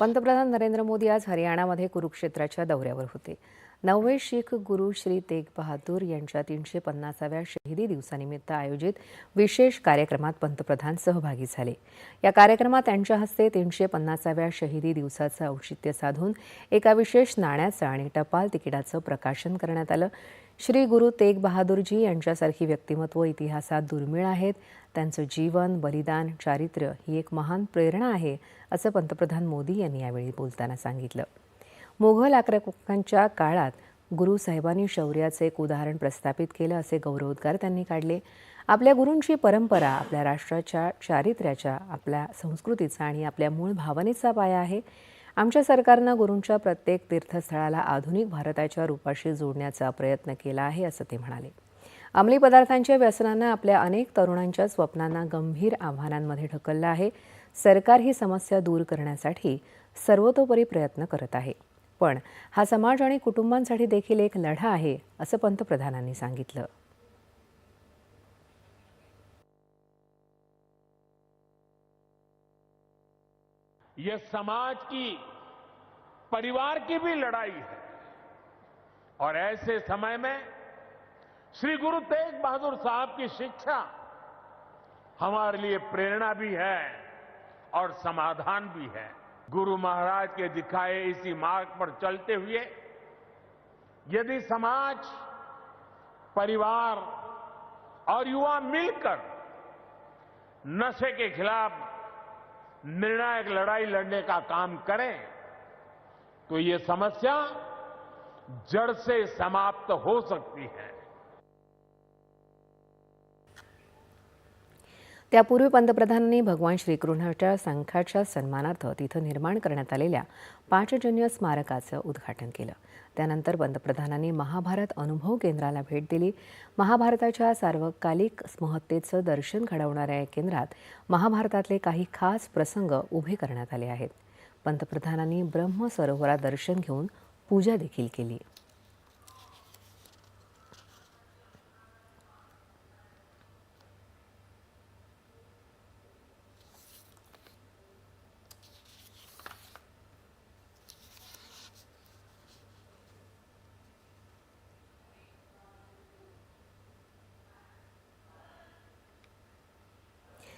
पंतप्रधान नरेंद्र मोदी आज हरियाणामध्ये कुरुक्षेत्राच्या दौऱ्यावर होते. नववे शीख गुरु श्री तेग बहादूर यांच्या तीनशे पन्नासाव्या शहीदी दिवसानिमित्त आयोजित विशेष कार्यक्रमात पंतप्रधान सहभागी झाले. या कार्यक्रमात त्यांच्या हस्ते तीनशे पन्नासाव्या शहीदी दिवसाचं औचित्य साधून एका विशेष नाण्याचं आणि टपाल तिकिटाचं प्रकाशन करण्यात आलं. श्री गुरु तेग बहादूरजी यांच्यासारखी व्यक्तिमत्व इतिहासात दुर्मिळ आहेत. त्यांचं जीवन बलिदान चारित्र्य ही एक महान प्रेरणा आहे असं पंतप्रधान मोदी यांनी यावेळी बोलताना सांगितलं. मोघल आक्रमकांच्या काळात गुरुसाहेबांनी शौर्याचे एक उदाहरण प्रस्थापित केलं असे गौरवोद्गार त्यांनी काढले. आपल्या गुरूंची परंपरा आपल्या राष्ट्राच्या चारित्र्याच्या आपल्या संस्कृतीचा आणि आपल्या मूळ भावनेचा पाया आहे. आमच्या सरकारनं गुरूंच्या प्रत्येक तीर्थस्थळाला आधुनिक भारताच्या रूपाशी जोडण्याचा प्रयत्न केला आहे असं ते म्हणाले. अंमली पदार्थांच्या व्यसनानं आपल्या अनेक तरुणांच्या स्वप्नांना गंभीर आव्हानांमध्ये ढकललं आहे. सरकार ही समस्या दूर करण्यासाठी सर्वतोपरी प्रयत्न करत आहे. पण हा समाज आणि कुटुंबांसाठी देखील एक लढा आहे असं पंतप्रधानांनी सांगितलं. ये समाज की परिवार की भी लड़ाई है। और ऐसे समय में श्री गुरु तेग बहादुर साहब की शिक्षा हमारे लिए प्रेरणा भी है और समाधान भी है। गुरु महाराज के दिखाए इसी मार्ग पर चलते हुए यदि समाज, परिवार और युवा मिलकर नशे के खिलाफ निर्णायक लड़ाई लड़ने का काम करें तो ये समस्या जड़ से समाप्त हो सकती है। त्यापूर्वी पंतप्रधानांनी भगवान श्रीकृष्णाच्या संखाच्या सन्मानार्थ तिथं निर्माण करण्यात आलेल्या पाचजन्य स्मारकाचं उद्घाटन केलं. त्यानंतर पंतप्रधानांनी महाभारत अनुभव केंद्राला भेट दिली. महाभारताच्या सार्वकालिक महत्तेचं दर्शन घडवणाऱ्या या केंद्रात महाभारतातले काही खास प्रसंग उभे करण्यात आले आहेत. पंतप्रधानांनी ब्रह्म सरोवरात दर्शन घेऊन पूजा देखील केली.